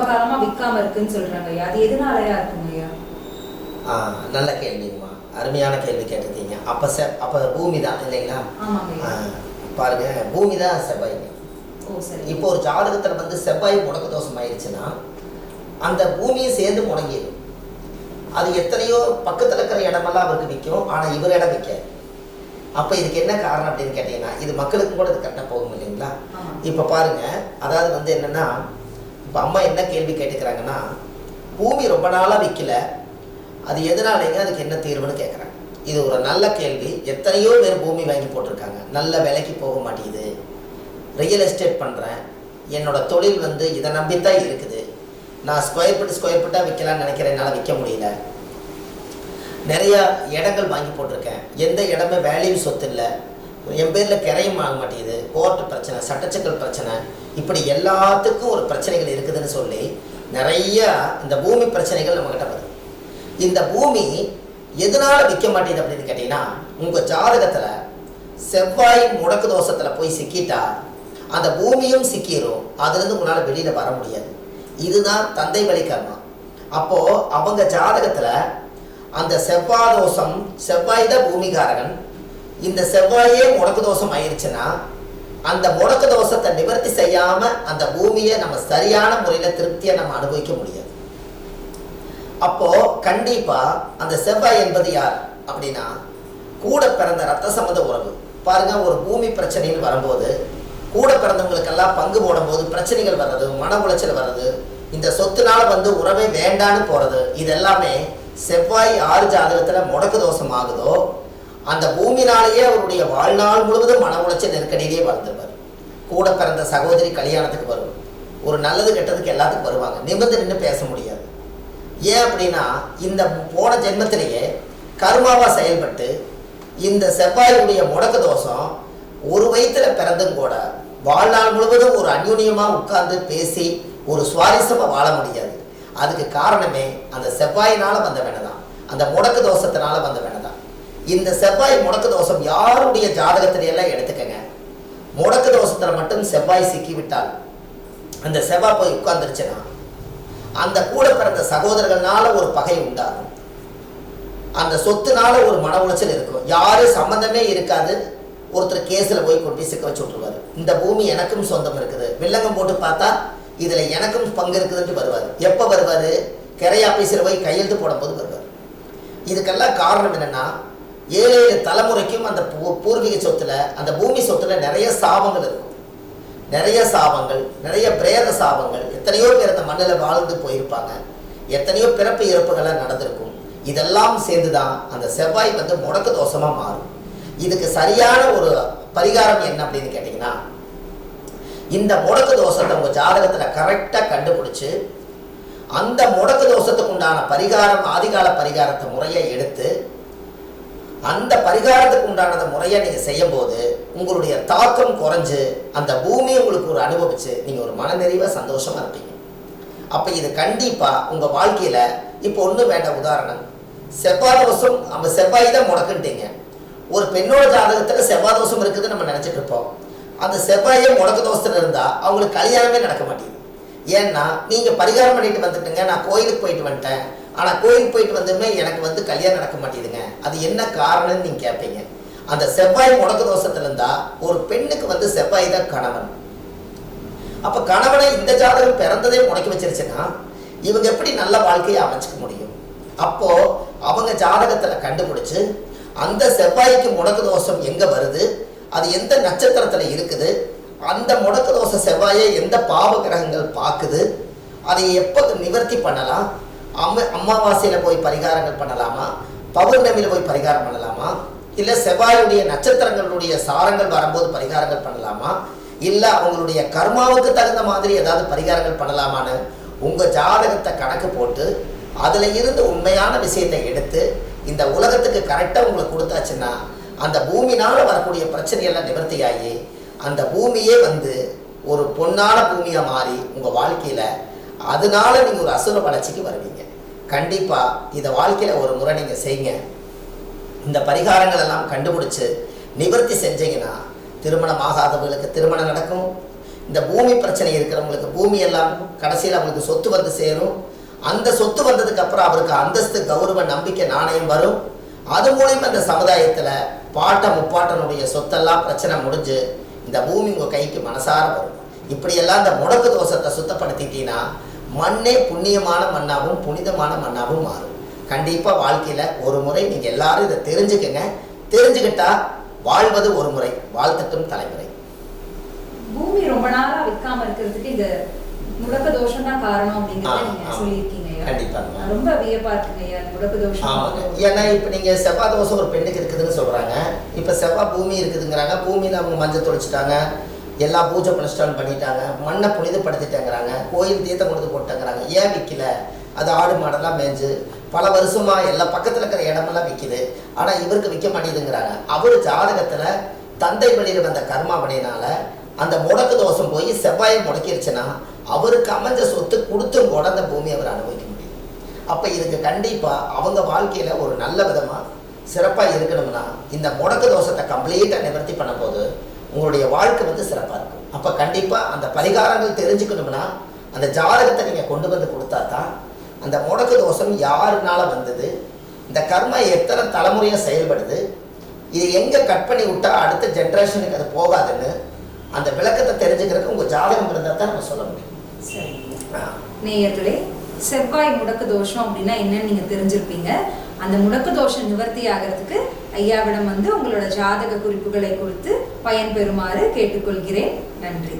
ரொம்ப விற்காம இருக்குன்னு சொல்றாங்க. ஐயா அது எதனாலயா இருக்குங்க ஐயா? ஆ, நல்ல கேள்விங்கம்மா அருமையான கேள்வி கேட்டிருக்கீங்க. அப்போ செ அப்போ பூமி தான் இல்லைங்களா பாருங்க பூமி தான் செவ்வாய் இப்போ ஒரு ஜாதகத்தில் வந்து செவ்வாய் முடக்கு தோஷம் ஆயிடுச்சுன்னா அந்த பூமியை சேர்ந்து முடங்கிடும் அது எத்தனையோ பக்கத்தில் இருக்கிற இடமெல்லாம் அவருக்கு விற்கும். ஆனால் இவர் இடம் விற்காது. அப்போ இதுக்கு என்ன காரணம் அப்படின்னு கேட்டிங்கன்னா இது மக்களுக்கு கூட இது கரெக்டாக போகும் இல்லைங்களா? இப்போ பாருங்க அதாவது வந்து என்னன்னா இப்போ அம்மா என்ன கேள்வி கேட்டுக்கிறாங்கன்னா பூமி ரொம்ப நாளாக விற்கல அது எதனாலேங்க அதுக்கு என்ன தீர்வுன்னு கேட்குறாங்க இது ஒரு நல்ல கேள்வி. எத்தனையோ பேர் பூமி வாங்கி போட்டிருக்காங்க. நல்ல விலைக்கு போக மாட்டேங்குது. ரியல் எஸ்டேட் பண்ணுறேன் என்னோட தொழில் வந்து இதை நம்பித்தான் இருக்குது. நான் ஸ்கொயர் ஃபீட் ஸ்கொயர் ஃபீட்டாக விற்கலாம்னு நினைக்கிறேன். என்னால் விற்க முடியல. நிறையா இடங்கள் வாங்கி போட்டிருக்கேன். எந்த இடமே வேல்யூ சொத்து இல்லை. என் பேரில் கிரையும் ஆக மாட்டேங்குது. கோர்ட்டு பிரச்சனை சட்டச்சிக்கல் பிரச்சனை. இப்படி எல்லாத்துக்கும் ஒரு பிரச்சனைகள் இருக்குதுன்னு சொல்லி நிறைய இந்த பூமி பிரச்சனைகள் நம்மக்கிட்ட வருது. இந்த பூமி எதனால் விற்க மாட்டேங்குது அப்படின்னு கேட்டிங்கன்னா உங்கள் ஜாதகத்தில் செவ்வாய் முடக்கு தோஷத்தில் போய் சிக்கிட்டா அந்த பூமியும் சிக்கிரும். அதுலேருந்து உங்களால் வெளியில் வர முடியாது. இதுதான் தந்தை வழி கர்மா. அப்போது அவங்க ஜாதகத்தில் அந்த செவ்வாய் தோஷம் செவ்வாய் தான் பூமிகாரகன் இந்த செவ்வாயே முடக்கு தோஷம் ஆயிடுச்சுன்னா அந்த முடக்கு தோஷத்தை நிவர்த்தி செய்யாம அந்த பூமியை நம்ம சரியான முறையில் திருப்தியை நம்ம அனுபவிக்க முடியாது. அப்போ கண்டிப்பா அந்த செவ்வாய் என்பது யார் அப்படின்னா கூட பிறந்த ரத்த சம்மந்த உறவு. பாருங்க ஒரு பூமி பிரச்சனைன்னு வரும்போது கூட பிறந்தவங்களுக்கெல்லாம் பங்கு போடும்போது பிரச்சனைகள் வர்றது மன உளைச்சல் வர்றது இந்த சொத்துனால வந்து உறவே வேண்டான்னு போறது இதெல்லாமே செவ்வாய் ஆறு ஜாதகத்துல முடக்கு தோஷம் ஆகுதோ அந்த பூமினாலேயே அவருடைய வாழ்நாள் முழுவதும் மன உளைச்சல் நெருக்கடியிலேயே வாழ்ந்துருவார் கூட பிறந்த சகோதரி கல்யாணத்துக்கு வரும் ஒரு நல்லது கெட்டதுக்கு எல்லாத்துக்கும் வருவாங்க. நிமிர்ந்து நின்று பேச முடியாது. ஏன் அப்படின்னா இந்த போன ஜென்மத்திலேயே கர்மாவாக செயல்பட்டு இந்த செவ்வாயுடைய முடக்கு தோஷம் ஒரு வயிற்றில் பிறந்தும் கூட வாழ்நாள் முழுவதும் ஒரு அந்யூன்யமா உட்கார்ந்து பேசி ஒரு சுவாரஸ்யமாக வாழ முடியாது. அதுக்கு காரணமே அந்த செவ்வாயினால் வந்த தான். அந்த முடக்கு தோஷத்தினால வந்த தான். இந்த செவ்வாய் முடக்கு தோஷம் யாருடைய ஜாதகத்திலையெல்லாம் எடுத்துக்கங்க. முடக்கு தோஷத்துல மட்டும் செவ்வாய் சிக்கிவிட்டால் அந்த செவ்வாய் போய் உட்கார்ந்துருச்சுன்னா அந்த கூட பிறந்த சகோதரர்கள்னால ஒரு பகை உண்டாகும். அந்த சொத்துனால ஒரு மன உளைச்சல் இருக்கும். யாரும் சம்பந்தமே இருக்காது. ஒருத்தர் கேஸில் போய் கொண்டு போய் சிக்க வச்சு விட்ருவாரு இந்த பூமி எனக்கும் சொந்தம் இருக்குது. வில்லங்கம் போட்டு பார்த்தா இதில் எனக்கும் பங்கு இருக்குதுன்ட்டு வருவார். எப்போ வருவார்? கிரை ஆஃபீஸில் போய் கையெழுத்து போடும்போது வருவார். இதுக்கெல்லாம் காரணம் என்னென்னா ஏழு ஏழு தலைமுறைக்கும் அந்த பூ- பூர்வீக சொத்துல அந்த பூமி சொத்துல நிறைய சாபங்கள் இருக்கும். நிறைய சாபங்கள் நிறைய பிரேத சாபங்கள். எத்தனையோ பேர் அந்த மண்ணில் வாழ்ந்து போயிருப்பாங்க. எத்தனையோ பிறப்பு இறப்புகள்லாம் நடந்திருக்கும். இதெல்லாம் சேர்ந்து தான் அந்த செவ்வாய் வந்து முடக்கு தோஷமா மாறும். இதுக்கு சரியான ஒரு பரிகாரம் என்ன அப்படின்னு கேட்டிங்கன்னா இந்த முடக்கு தோஷத்தை உங்கள் ஜாதகத்தில் கரெக்டாக கண்டுபிடிச்சு அந்த முடக்கு தோஷத்துக்கு உண்டான பரிகாரம் ஆதிகால பரிகாரத்தை முறையை எடுத்து அந்த பரிகாரத்துக்கு உண்டானத முறையை நீங்கள் செய்யும்போது உங்களுடைய தாக்கம் குறைஞ்சு அந்த பூமி உங்களுக்கு ஒரு அனுபவிச்சு நீங்கள் ஒரு மனநிறைவாக சந்தோஷமாக இருப்பீங்க. அப்போ இது கண்டிப்பாக உங்கள் வாழ்க்கையில் இப்போ ஒன்றும் வேண்டாம் உதாரணம். செவ்வாய் தோஷம் நம்ம செவ்வாய் தான் முடக்குன்ட்டீங்க. ஒரு பெண்ணோட ஜாதகத்தில் செவ்வாய் தோஷம் இருக்குதுன்னு நம்ம நினச்சிட்டு இருப்போம். அந்த செவ்வாயே முடக்கு தோஷத்தில் இருந்தால் அவங்களுக்கு கல்யாணமே நடக்க மாட்டேங்குது. ஏன்னா நீங்கள் பரிகாரம் பண்ணிட்டு வந்துட்டுங்க நான் கோயிலுக்கு போயிட்டு வந்துட்டேன். ஆனால் கோயிலுக்கு போயிட்டு வந்துமே எனக்கு வந்து கல்யாணம் நடக்க மாட்டேங்குதுங்க. அது என்ன காரணம்னு நீங்கள் கேட்பீங்க அந்த செவ்வாய் முடக்கு தோஷத்துல இருந்தா ஒரு பெண்ணுக்கு வந்து செவ்வாய் தான் கணவன். அப்ப கணவனை இந்த ஜாதகம் பிறந்ததே முடக்கி வச்சிருச்சுன்னா இவங்க எப்படி நல்ல வாழ்க்கையை அமைச்சுக்க முடியும்? அப்போ அவங்க ஜாதகத்துல கண்டுபிடிச்சு அந்த செவ்வாய்க்கு முடக்கு தோஷம் எங்க வருது? அது எந்த நட்சத்திரத்துல இருக்குது? அந்த முடக்கு தோஷ செவ்வாயை எந்த பாவ கிரகங்கள் பார்க்குது அதை எப்போ நிவர்த்தி பண்ணலாம்? அம்ம அமாவாசையில் போய் பரிகாரங்கள் பண்ணலாமா? பௌர்ணமியில் போய் பரிகாரம் பண்ணலாமா? இல்லை செவ்வாயுடைய நட்சத்திரங்களுடைய சாரங்கள் வரும்போது பரிகாரங்கள் பண்ணலாமா? இல்லை அவங்களுடைய கர்மாவுக்கு தகுந்த மாதிரி ஏதாவது பரிகாரங்கள் பண்ணலாமான்னு உங்கள் ஜாதகத்தை கணக்கு போட்டு அதில் இருந்து உண்மையான விஷயத்தை எடுத்து இந்த உலகத்துக்கு கரெக்டாக உங்களுக்கு கொடுத்தாச்சுன்னா அந்த பூமினால் வரக்கூடிய பிரச்சனையெல்லாம் நிவர்த்தியாகி அந்த பூமியே வந்து ஒரு பொன்னான பூமியாக மாறி உங்கள் வாழ்க்கையில் அதனால நீங்கள் ஒரு அசுர வளர்ச்சிக்கு வருவீங்க. கண்டிப்பாக இதை வாழ்க்கையில் ஒரு முறை நீங்கள் செய்யுங்க. இந்த பரிகாரங்கள் எல்லாம் கண்டுபிடிச்சு நிவர்த்தி செஞ்சீங்கன்னா திருமணம் ஆகாதவங்களுக்கு திருமணம் நடக்கும். இந்த பூமி பிரச்சனை இருக்கிறவங்களுக்கு பூமி எல்லாம் கடைசியில் அவங்களுக்கு சொத்து வந்து சேரும். அந்த சொத்து வந்ததுக்கு அப்புறம் அவருக்கு அந்தஸ்து கௌரவ நம்பிக்கை நாணயம் வரும். அது மூலயமா இந்த சமுதாயத்தில் பாட்ட முப்பாட்டனுடைய சொத்தெல்லாம் பிரச்சனை முடிஞ்சு இந்த பூமி உங்கள் கைக்கு மனசார வரும். இப்படியெல்லாம் இந்த முடக்கு தோஷத்தை சுத்தப்படுத்திட்டீங்கன்னா மண்ணே புண்ணியமான மண்ணாகவும் புனிதமான மண்ணாகவும் மாறும். கண்டிப்பா வாழ்க்கையில ஒரு முறை நீங்க எல்லாரும் இதை தெரிஞ்சுக்கங்க. தெரிஞ்சுக்கிட்டா வாழ்வது ஒரு முறை வாழ்த்தட்டும் தலைமுறை. பூமி ரொம்ப நாளா விற்காம இருக்கிறதுக்கு இந்த முடக்க தோஷம் தான் காரணம் அப்படிங்கறத நீங்க ஆ. சொல்லியிருக்கீங்க கண்டிப்பாங்க. நான் ரொம்ப வியப்பா இருக்குங்க தோஷம். ஏன்னா இப்போ நீங்கள் செவ்வாய் தோசை ஒரு பெண்ணுக்கு இருக்குதுன்னு சொல்கிறாங்க இப்போ செவ்வாய் பூமி இருக்குதுங்கிறாங்க. பூமியில் அவங்க மஞ்சள் தொளிச்சிட்டாங்க. எல்லா பூஜை புனஸ்டான் பண்ணிட்டாங்க. மண்ணை புனிதப்படுத்திட்டேங்கிறாங்க. கோயில் தீர்த்தம் கொடுத்து போட்டேங்கிறாங்க. ஏன் விற்கல அது ஆடு மாடெல்லாம் மேய்ஞ்சு பல வருஷமாக எல்லா பக்கத்தில் இருக்கிற இடமெல்லாம் விற்கிது ஆனால் இவருக்கு விற்க மாட்டேதுங்கிறாங்க அவர் ஜாதகத்தில் தந்தை வழியில் வந்த கர்மாவணினால அந்த முடக்கு தோஷம் போய் செவ்வாயை முடக்கிருச்சுன்னா அவருக்கு அமைஞ்ச சொத்து கொடுத்தும் கூட அந்த பூமி அவர் அனுபவிக்க முடியும். அப்போ இதுக்கு கண்டிப்பாக அவங்க வாழ்க்கையில் ஒரு நல்ல விதமாக சிறப்பாக இருக்கணும்னா இந்த முடக்கு தோஷத்தை கம்ப்ளீட்டாக நிவர்த்தி பண்ணும்போது உங்களுடைய வாழ்க்கை வந்து சிறப்பாக இருக்கும். அப்போ கண்டிப்பாக அந்த பரிகாரங்கள் தெரிஞ்சுக்கணும்னா அந்த ஜாதகத்தை நீங்கள் கொண்டு வந்து கொடுத்தா தான் அந்த முடக்கு தோஷம் யாருனால வந்தது இந்த கர்மா எத்தனை தலைமுறையாக செயல்படுது இது எங்கே கட் பண்ணி விட்டா அடுத்த ஜென்ரேஷனுக்கு அது போகாதுன்னு அந்த விளக்கத்தை தெரிஞ்சுக்கிறதுக்கு உங்கள் ஜாதகம் இருந்தால் தான் நம்ம சொல்ல முடியும். சரி. நேயர்களே செவ்வாய் முடக்கு தோஷம் அப்படின்னா என்னன்னு நீங்க தெரிஞ்சிருப்பீங்க. அந்த முடக்கு தோஷம் நிவர்த்தி ஆகிறதுக்கு ஐயாவிடம் வந்து உங்களோட ஜாதக குறிப்புகளை கொடுத்து பயன்பெறுமாறு கேட்டுக்கொள்கிறேன். நன்றி.